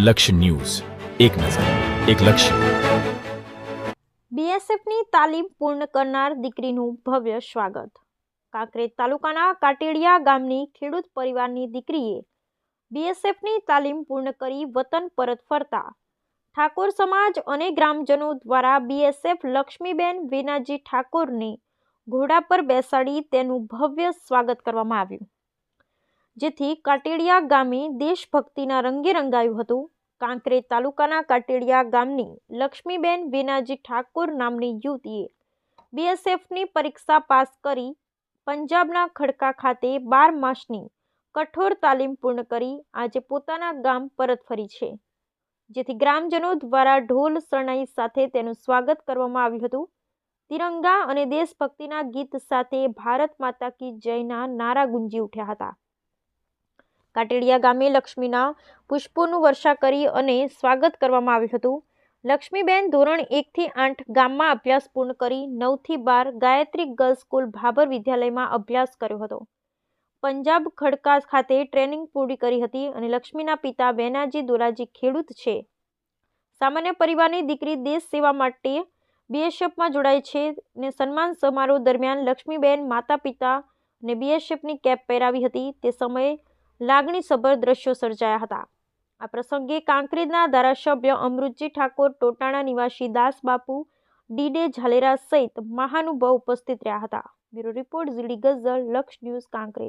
લક્ષ્ય ન્યૂઝ. એક નજર, એક લક્ષ્ય. બીએસએફની તાલીમ પૂર્ણ કરનાર દીકરીનું ભવ્ય સ્વાગત. કાંકરેજ તાલુકાના કાટેડિયા ગામની ખેડૂત પરિવારની દીકરીએ બીએસએફની તાલીમ પૂર્ણ કરી વતન પરત ફરતા. ઠાકોર સમાજ અને ગ્રામજનો દ્વારા બીએસએફ લક્ષ્મીબેન વિનાજી ઠાકોરને ઘોડા પર બેસાડી તેનું ભવ્ય સ્વાગત કરવામાં આવ્યું. જેથી કાટેડિયા ગામે દેશભક્તિના રંગે રંગાયું હતું. કાંકરેજ તાલુકાના કાટેડિયા ગામની લક્ષ્મીબેન વેનાજી ઠાકોર નામની યુવતીએ બીએસએફની પરીક્ષા પાસ કરી પંજાબના ખડકા ખાતે બાર માસની કઠોર તાલીમ પૂર્ણ કરી આજે પોતાના ગામ પરત ફરી છે. જેથી ગ્રામજનો દ્વારા ઢોલ શરણાઈ સાથે તેનું સ્વાગત કરવામાં આવ્યું હતું. તિરંગા અને દેશભક્તિના ગીત સાથે ભારત માતા કી જયના નારા ગુંજી ઉઠ્યા હતા. કાટેડિયા ગામે લક્ષ્મીના પુષ્પોનું વર્ષા કરી અને સ્વાગત કરવામાં આવ્યું હતું. લક્ષ્મીબેન ધોરણ એકથી આઠ ગામમાં અભ્યાસ પૂર્ણ કરી નવથી બાર ગાયત્રી ગર્લ્સ સ્કૂલ ભાભર વિદ્યાલયમાં અભ્યાસ કર્યો હતો. પંજાબ ખડકા ખાતે ટ્રેનિંગ પૂરી કરી હતી અને લક્ષ્મીના પિતા બેનાજી દોરાજી ખેડૂત છે. સામાન્ય પરિવારની દીકરી દેશ સેવા માટે બીએસએફમાં જોડાય છે ને સન્માન સમારોહ દરમિયાન લક્ષ્મીબેન માતા પિતા અને બીએસએફની કેપ પહેરાવી હતી. તે સમયે લાગણીસભર દ્રશ્યો સર્જાયા હતા. આ પ્રસંગે કાંકરેજના ધારાસભ્ય અમૃતજી ઠાકોર, ટોટાણા નિવાસી દાસબાપુ ડીડે ઝાલેરા સહિત મહાનુભાવ ઉપસ્થિત રહ્યા હતા. બ્યુરો રિપોર્ટ ઝીડી ગઝલ, લક્ષ ન્યૂઝ કાંકરેજ.